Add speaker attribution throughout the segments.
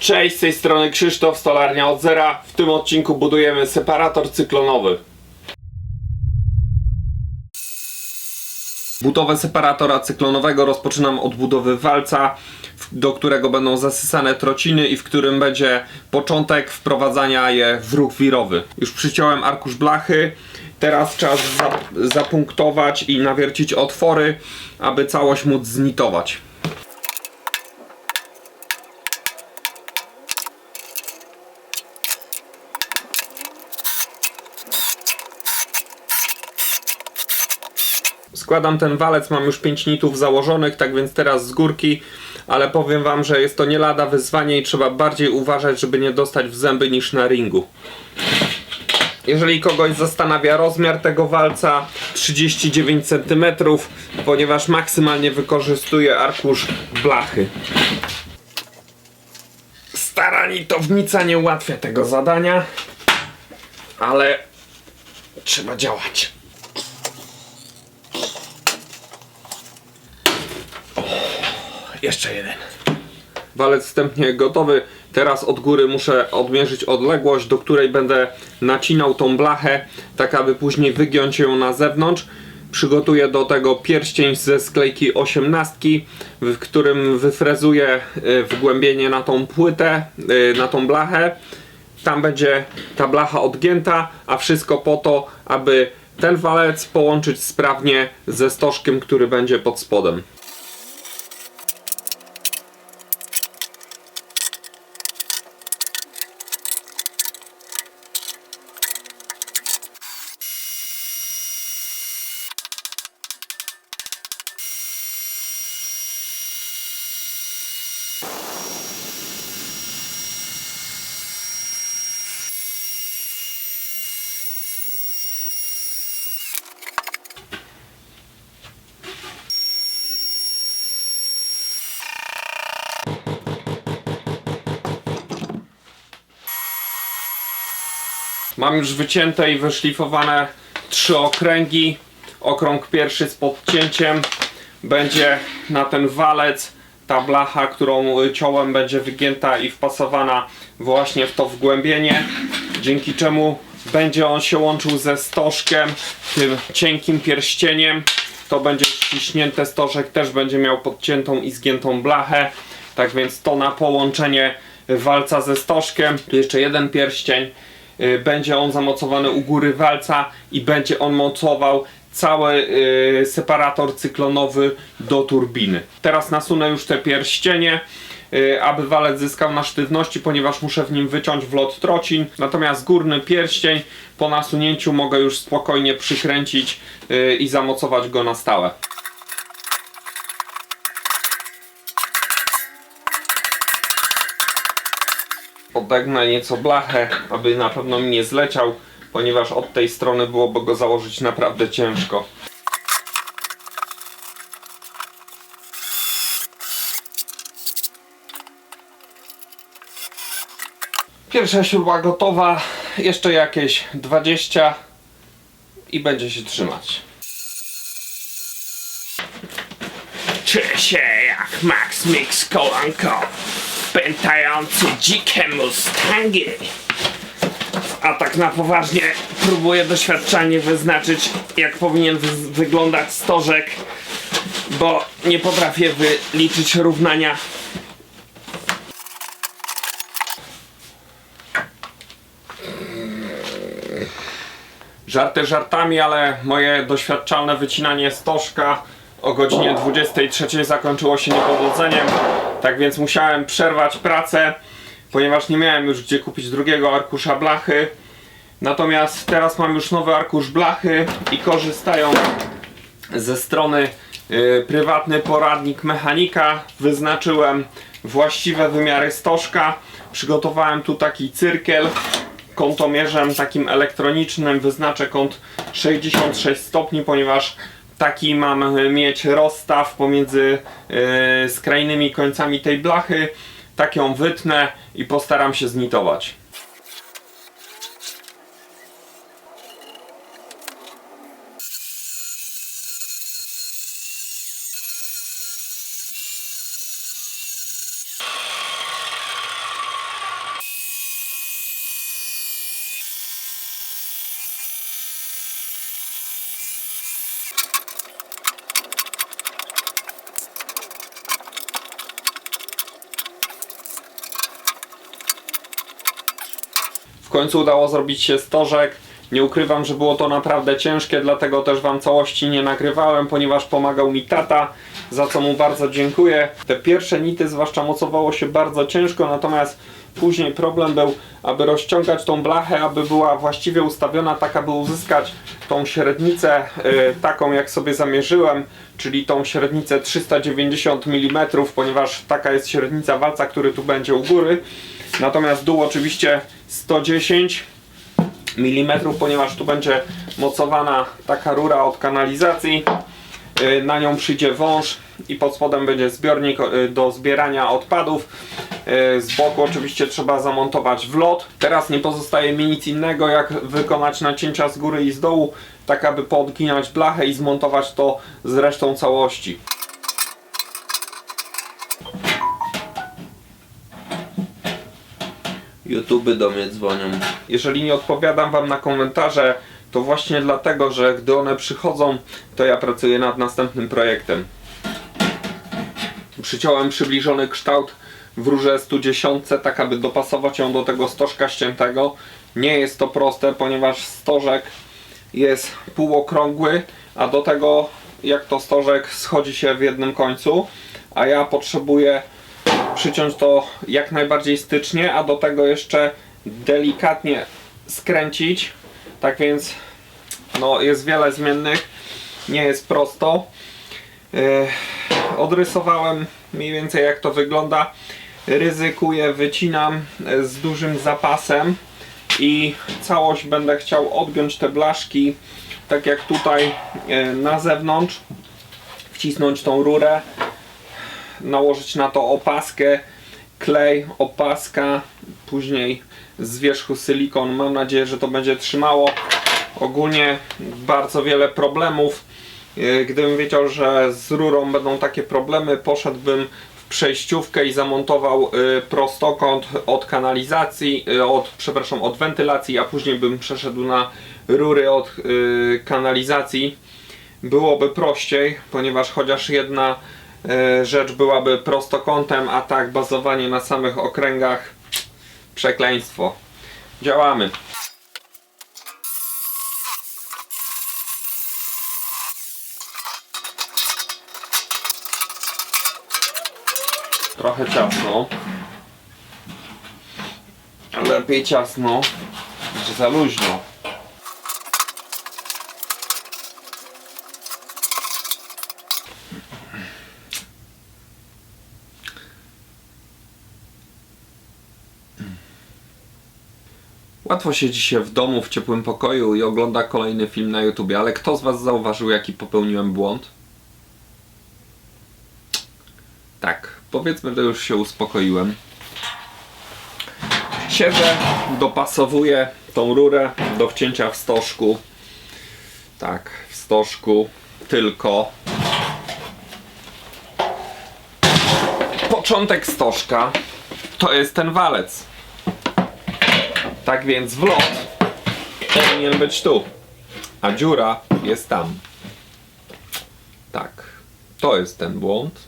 Speaker 1: Cześć, z tej strony Krzysztof, Stolarnia od Zera. W tym odcinku budujemy separator cyklonowy. Budowę separatora cyklonowego rozpoczynam od budowy walca, do którego będą zasysane trociny i w którym będzie początek wprowadzania je w ruch wirowy. Już przyciąłem arkusz blachy, teraz czas za, zapunktować i nawiercić otwory, aby całość móc znitować. Składam ten walec, mam już 5 nitów założonych, tak więc teraz z górki, ale powiem wam, że jest to nie lada wyzwanie i trzeba bardziej uważać, żeby nie dostać w zęby niż na ringu. Jeżeli kogoś zastanawia rozmiar tego walca 39 cm, ponieważ maksymalnie wykorzystuję arkusz blachy. Stara nitownica nie ułatwia tego zadania, ale trzeba działać. Jeszcze jeden. Walec wstępnie gotowy. Teraz od góry muszę odmierzyć odległość, do której będę nacinał tą blachę, tak aby później wygiąć ją na zewnątrz. Przygotuję do tego pierścień ze sklejki 18, w którym wyfrezuję y, wgłębienie na tą płytę, y, na tą blachę. Tam będzie ta blacha odgięta, a wszystko po to, aby ten walec połączyć sprawnie ze stożkiem, który będzie pod spodem. Mam już wycięte i wyszlifowane trzy okręgi. Okrąg pierwszy z podcięciem będzie na ten walec. Ta blacha, którą ciąłem będzie wygięta i wpasowana właśnie w to wgłębienie, dzięki czemu będzie on się łączył ze stożkiem, tym cienkim pierścieniem. To będzie ściśnięte, stożek też będzie miał podciętą i zgiętą blachę. Tak więc to na połączenie walca ze stożkiem. Tu jeszcze jeden pierścień. Y, będzie on zamocowany u góry walca i będzie on mocował cały y, separator cyklonowy do turbiny. Teraz nasunę już te pierścienie, y, aby walec zyskał na sztywności, ponieważ muszę w nim wyciąć wlot trocin. Natomiast górny pierścień po nasunięciu mogę już spokojnie przykręcić i zamocować go na stałe. Odegnę nieco blachę, aby na pewno mi nie zleciał, ponieważ od tej strony byłoby go założyć naprawdę ciężko. Pierwsza śruba gotowa, jeszcze jakieś 20 i będzie się trzymać. Czuję się jak Max Mix Kolanko pętający dzikie mustangi. A tak na poważnie próbuję doświadczalnie wyznaczyć jak powinien wy- wyglądać stożek, bo nie potrafię wyliczyć równania. Żarty żartami, ale moje doświadczalne wycinanie stożka o godzinie 23 zakończyło się niepowodzeniem. Tak więc musiałem przerwać pracę, ponieważ nie miałem już gdzie kupić drugiego arkusza blachy. Natomiast teraz mam już nowy arkusz blachy i korzystają ze strony y, prywatny poradnik mechanika. Wyznaczyłem właściwe wymiary stożka. Przygotowałem tu taki cyrkiel kątomierzem takim elektronicznym. Wyznaczę kąt 66 stopni, ponieważ taki mam y, mieć rozstaw pomiędzy y, skrajnymi końcami tej blachy. Tak ją wytnę i postaram się znitować. W końcu udało zrobić się stożek. Nie ukrywam, że było to naprawdę ciężkie, dlatego też Wam całości nie nagrywałem, ponieważ pomagał mi tata, za co mu bardzo dziękuję. Te pierwsze nity zwłaszcza mocowało się bardzo ciężko, natomiast później problem był, aby rozciągać tą blachę, aby była właściwie ustawiona, tak aby uzyskać tą średnicę y, taką jak sobie zamierzyłem, czyli tą średnicę 390 mm, ponieważ taka jest średnica walca, który tu będzie u góry. Natomiast dół oczywiście 110 mm, ponieważ tu będzie mocowana taka rura od kanalizacji. Y, Na nią przyjdzie wąż i pod spodem będzie zbiornik y, do zbierania odpadów. Y, Z boku oczywiście trzeba zamontować wlot. Teraz nie pozostaje mi nic innego jak wykonać nacięcia z góry i z dołu, tak aby podginać blachę i zmontować to z resztą całości.
Speaker 2: YouTube do mnie dzwonią.
Speaker 1: Jeżeli nie odpowiadam Wam na komentarze, to właśnie dlatego, że gdy one przychodzą, to ja pracuję nad następnym projektem. Przyciąłem przybliżony kształt w rurze 110, tak aby dopasować ją do tego stożka ściętego. Nie jest to proste, ponieważ stożek jest półokrągły, a do tego jak to stożek schodzi się w jednym końcu, a ja potrzebuję przyciąć to jak najbardziej stycznie, a do tego jeszcze delikatnie skręcić. Tak więc no, jest wiele zmiennych, nie jest prosto. Yy, odrysowałem mniej więcej jak to wygląda. Ryzykuję, wycinam e, z dużym zapasem i całość będę chciał odgiąć te blaszki tak jak tutaj e, na zewnątrz wcisnąć tą rurę nałożyć na to opaskę, klej, opaska, później z wierzchu silikon. Mam nadzieję, że to będzie trzymało. Ogólnie bardzo wiele problemów. Yy, Gdybym wiedział, że z rurą będą takie problemy, poszedłbym w przejściówkę i zamontował yy, prostokąt od kanalizacji, yy, od, przepraszam, od wentylacji, a później bym przeszedł na rury od kanalizacji. Byłoby prościej, ponieważ chociaż jedna rzecz byłaby prostokątem, a tak bazowanie na samych okręgach przekleństwo. Działamy. Trochę ciasno. Lepiej ciasno niż za luźno. Łatwo siedzi się w domu w ciepłym pokoju i ogląda kolejny film na YouTube, ale kto z Was zauważył, jaki popełniłem błąd? Tak, powiedzmy, że już się uspokoiłem. Siedzę, dopasowuję tą rurę do wcięcia w stożku. Tak, w stożku tylko. Początek stożka to jest ten walec. Tak więc wlot powinien być tu, a dziura jest tam. Tak, to jest ten błąd.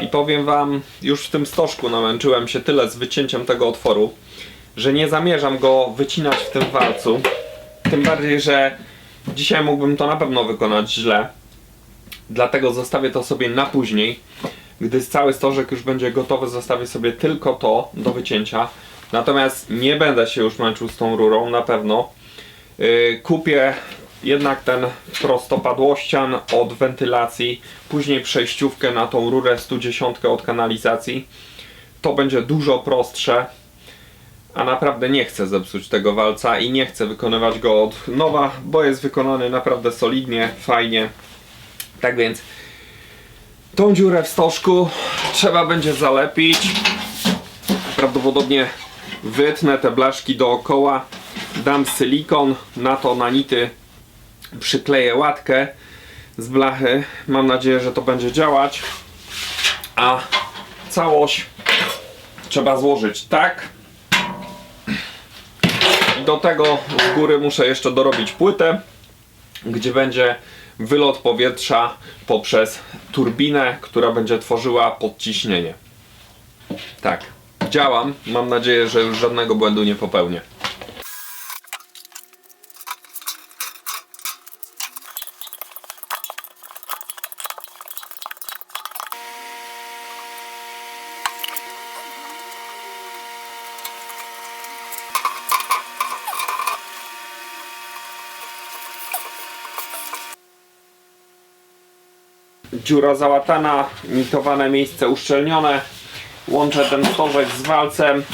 Speaker 1: I powiem wam, już w tym stożku namęczyłem się tyle z wycięciem tego otworu, że nie zamierzam go wycinać w tym walcu. Tym bardziej, że dzisiaj mógłbym to na pewno wykonać źle. Dlatego zostawię to sobie na później. Gdy cały stożek już będzie gotowy, zostawię sobie tylko to do wycięcia. Natomiast nie będę się już męczył z tą rurą, na pewno. Yy, kupię jednak ten prostopadłościan od wentylacji, później przejściówkę na tą rurę 110 od kanalizacji. To będzie dużo prostsze, a naprawdę nie chcę zepsuć tego walca i nie chcę wykonywać go od nowa, bo jest wykonany naprawdę solidnie, fajnie. Tak więc tą dziurę w stożku trzeba będzie zalepić. Prawdopodobnie wytnę te blaszki dookoła, dam silikon, na to na nity przykleję łatkę z blachy. Mam nadzieję, że to będzie działać. A całość trzeba złożyć tak. Do tego z góry muszę jeszcze dorobić płytę, gdzie będzie wylot powietrza poprzez turbinę, która będzie tworzyła podciśnienie. Tak. Działam. Mam nadzieję, że już żadnego błędu nie popełnię. Dziura załatana, mitowane miejsce uszczelnione. Łączę ten stożek z walcem.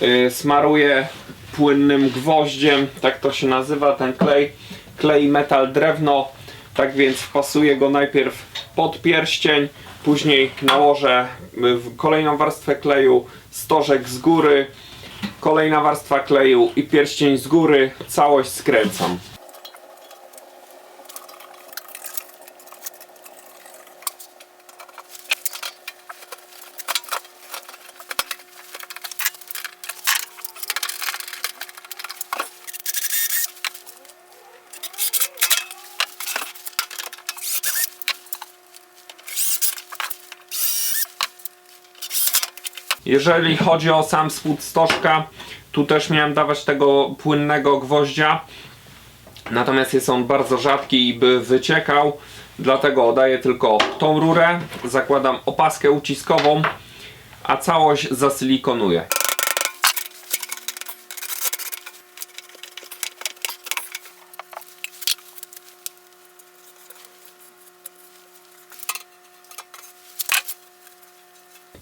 Speaker 1: Yy, smaruję płynnym gwoździem, tak to się nazywa ten klej. Klej metal drewno. Tak więc wpasuję go najpierw pod pierścień, później nałożę y, kolejną warstwę kleju, stożek z góry, kolejna warstwa kleju i pierścień z góry. Całość skręcam. Jeżeli chodzi o sam spód stożka, tu też miałem dawać tego płynnego gwoździa. Natomiast jest on bardzo rzadki i by wyciekał. Dlatego daję tylko tą rurę, zakładam opaskę uciskową, a całość zasylikonuję.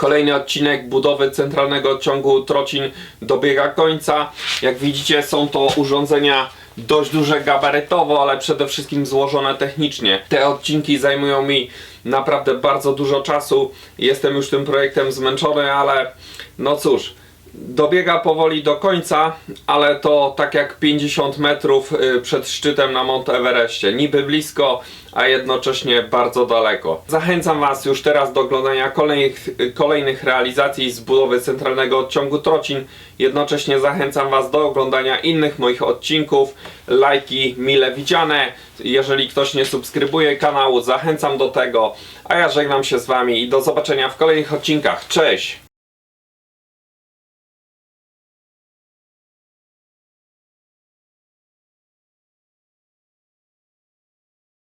Speaker 1: Kolejny odcinek budowy centralnego odciągu trocin dobiega końca. Jak widzicie są to urządzenia dość duże gabarytowo, ale przede wszystkim złożone technicznie. Te odcinki zajmują mi naprawdę bardzo dużo czasu. Jestem już tym projektem zmęczony, ale no cóż, dobiega powoli do końca, ale to tak jak 50 metrów y, przed szczytem na Mount Everestie. Niby blisko, a jednocześnie bardzo daleko. Zachęcam Was już teraz do oglądania kolejnych, kolejnych realizacji z budowy centralnego odciągu trocin. Jednocześnie zachęcam Was do oglądania innych moich odcinków. Lajki mile widziane. Jeżeli ktoś nie subskrybuje kanału, zachęcam do tego. A ja żegnam się z Wami i do zobaczenia w kolejnych odcinkach. Cześć!